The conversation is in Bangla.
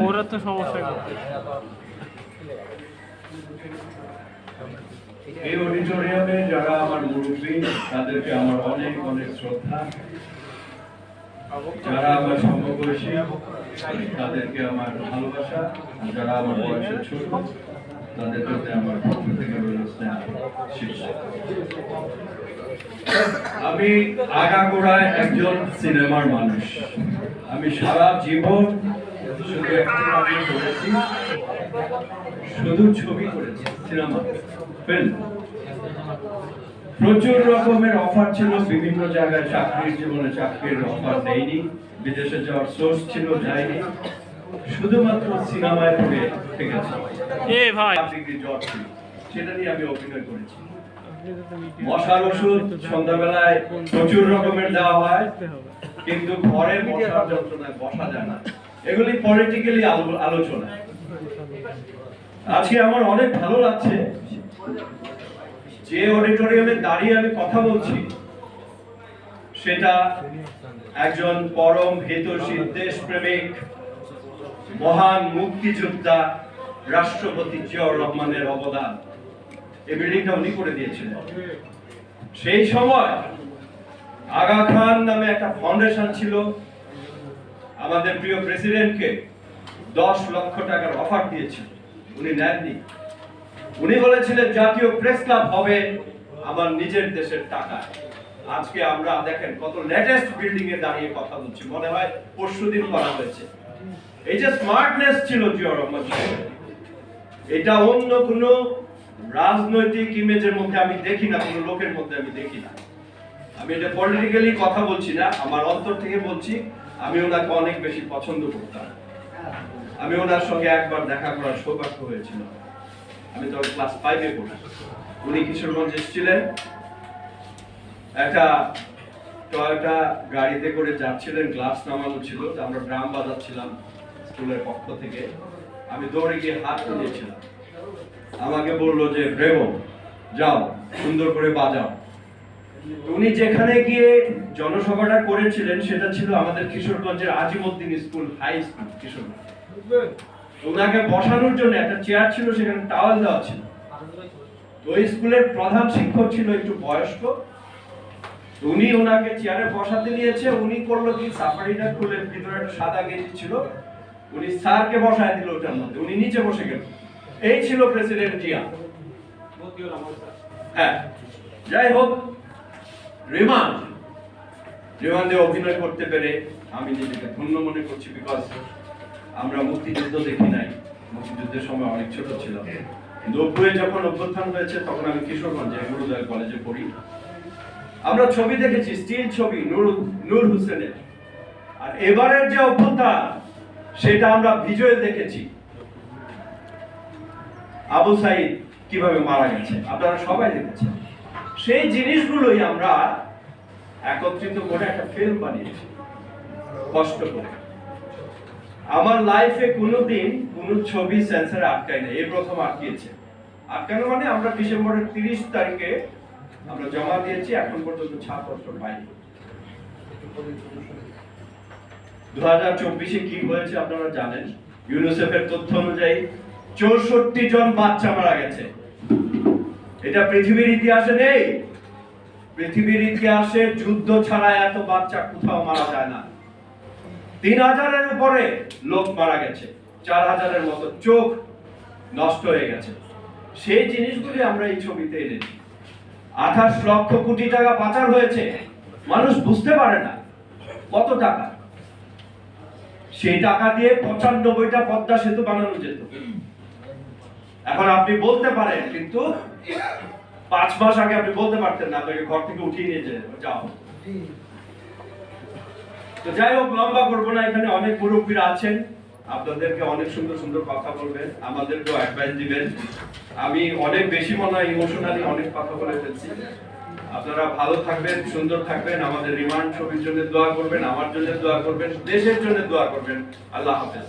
ওরা তো সমস্যা। এই অডিটোরিয়ামে যারা আমার মুরব্বী তাদেরকে আমার অনেক অনেক শ্রদ্ধা। যারা আমার সমবয়সী, তাদেরকে আমার ভালোবাসা যারা আমার বয়সে ছোট, তাদের প্রতি আমার পক্ষ থেকে রইল স্নেহ। আমি আগাগোড়ায় একজন সিনেমার মানুষ। আমি সারা জীবন শুধু একটি করেছি, শুধু ছবি করেছি, সিনেমা ফিল্ম প্রচুর রকমের অফার ছিল বিভিন্ন জায়গায় চাকরির জীবনে চাকরির অফার দেয়নি বিদেশে যাওয়ার সোর্স ছিল যায়নি। শুধুমাত্র সিনেমায় ডিগ্রি জব ছিল সেটা নিয়ে আমি অভিনয় করেছি। মশার ওষুধ সন্ধ্যাবেলায় প্রচুর রকমের দেওয়া হয় কিন্তু ঘরে মশার যন্ত্রণায় বসা যায় না। এগুলি পলিটিক্যালি আলোচনা। আজকে আমার অনেক ভালো লাগছে। যে অডিটোরিয়ামে দাঁড়িয়ে আমি কথা বলছি, সেটা একজন পরম হিতৈষী, দেশপ্রেমিক, মহান মুক্তিযোদ্ধা, রাষ্ট্রপতি জিয়াউর রহমানের অবদান। এই বিল্ডিংটা উনি করে দিয়েছিলেন। সেই সময় আগা খান নামে একটা ফাউন্ডেশন ছিল। আমাদের প্রিয় প্রেসিডেন্টকে দশ লক্ষ টাকার অফার দিয়েছিল উনি নেননি। উনি বলেছিলেন, জাতীয় প্রেস ক্লাব হবে আমার নিজের দেশের টাকা। আজকে আমরা দেখেন কত লেটেস্ট বিল্ডিং এ দাঁড়িয়ে কথা বলছি। মনে হয় পরশুদিন করা হয়েছে। এই যে স্মার্টনেস ছিল রহমান এটা অন্য কোনো রাজনৈতিক ইমেজের মধ্যে আমি দেখি না, কোনো লোকের মধ্যে আমি দেখি না। আমি এটা পলিটিক্যালি কথা বলছি না, আমার অন্তর থেকে বলছি, আমি ওনাকে অনেক বেশি পছন্দ করতাম। আমি ওনার সঙ্গে একবার দেখা করার সৌভাগ্য হয়েছিল। আমি তখন ক্লাস ফাইভে পড়ি। উনি কিশোরগঞ্জ এসেছিলেন। একটা টয়োটা গাড়িতে করে যাচ্ছিলেন গ্লাস নামানো ছিল, তো আমরা ড্রাম বাজাচ্ছিলাম স্কুলের পক্ষ থেকে। আমি দৌড়ে গিয়ে হাত তুলেছিলাম। আমাকে বলল যে ব্রেভো যাও, সুন্দর করে বাজাও। উনি যেখানে গিয়ে জনসভাটা করেছিলেন, সেটা ছিল আমাদের কিশোরগঞ্জের Azimuddin school high school Kishoreganj. ওনাকে বসানোর জন্য একটা চেয়ার ছিল, সেখানে টাওয়াল দেওয়া ছিল। ওই স্কুলের প্রধান শিক্ষক ছিল একটু বয়স্ক। উনি ওনাকে চেয়ারে বসাতে নিয়েছে। উনি করল কি? সাফারিটা খুলে ভিতরে একটা সাদা গেঞ্জি ছিল। উনি স্যারকে বসায় দিল ওটার মধ্যে। উনি নিচে বসে গেল। এই ছিল প্রেসিডেন্ট জিয়া। হ্যাঁ। যাই হোক, রিমান্ড। রিমান্ডে অভিনয় করতে পেরে আমি নিজেকে ধন্য মনে করছি বিকজ আমরা মুক্তিযুদ্ধ দেখি নাই। মুক্তিযুদ্ধের সময় অনেক ছোট ছিলাম। নব্বই যখন অভ্যুত্থান হয়েছে, তখন আমি কিশোরগঞ্জে গুরুদয় কলেজে পড়ি। আমরা ছবি দেখেছি, স্টিল ছবি, নূর নূর হোসেনের। আর এবারের যে অভ্যুত্থান, সেটা আমরা ভিজুয়াল দেখেছি। আবু সাইদ কীভাবে মারা গেছে, আপনারা সবাই দেখেছেন। সেই জিনিসগুলোই আমরা একত্রিত করে একটা ফিল্ম বানিয়েছি, কষ্ট করে। আমার লাইফে কোনোদিন কোনো ছবি সেন্সারে আটকায় না এই প্রথম আটকিয়েছে। আটকানো মানে আমরা ডিসেম্বরের তিরিশ তারিখে আমরা জমা দিয়েছি, এখন পর্যন্ত ছাত্রপত্র পাইনি। দু হাজার চব্বিশে কি হয়েছে আপনারা জানেন? ইউনিসেফের তথ্য অনুযায়ী চৌষট্টি জন বাচ্চা মারা গেছে। এটা পৃথিবীর ইতিহাসে নেই। পৃথিবীর ইতিহাসে যুদ্ধ ছাড়া এত বাচ্চা কোথাও মারা যায় না। তিন হাজারের উপরে লোক মারা গেছে চার হাজারের মতো চোখ নষ্ট হয়ে গেছে। সেই জিনিসগুলি আমরা এই ছবিতে এনেছি। আঠাশ লক্ষ কোটি টাকা পাচার হয়েছে, মানুষ বুঝতে পারে না কত টাকা। সেই টাকা দিয়ে পঁচানব্বইটা পদ্মা সেতু বানানো যেত। এখন আপনি বলতে পারেন, কিন্তু পাঁচ মাস আগে আপনি বলতে পারতেন না, আপনাকে ঘর থেকে উঠিয়ে নিয়ে যাও। তো যাই হোক, লম্বা করব না, এখানে অনেক মুরব্বীরা আছেন। আপনাদেরকে অনেক সুন্দর সুন্দর কথা বলবেন, আমাদেরকেও অ্যাডভাইস দিবেন। আমি অনেক বেশি মনে হয় ইমোশনালি অনেক কথা বলে ফেলছি। আপনারা ভালো থাকবেন, সুন্দর থাকবেন, আমাদের রিমান্ড ছবির জন্য দোয়া করবেন, আমার জন্য দোয়া করবেন, দেশের জন্য দোয়া করবেন। আল্লাহ হাফেজ।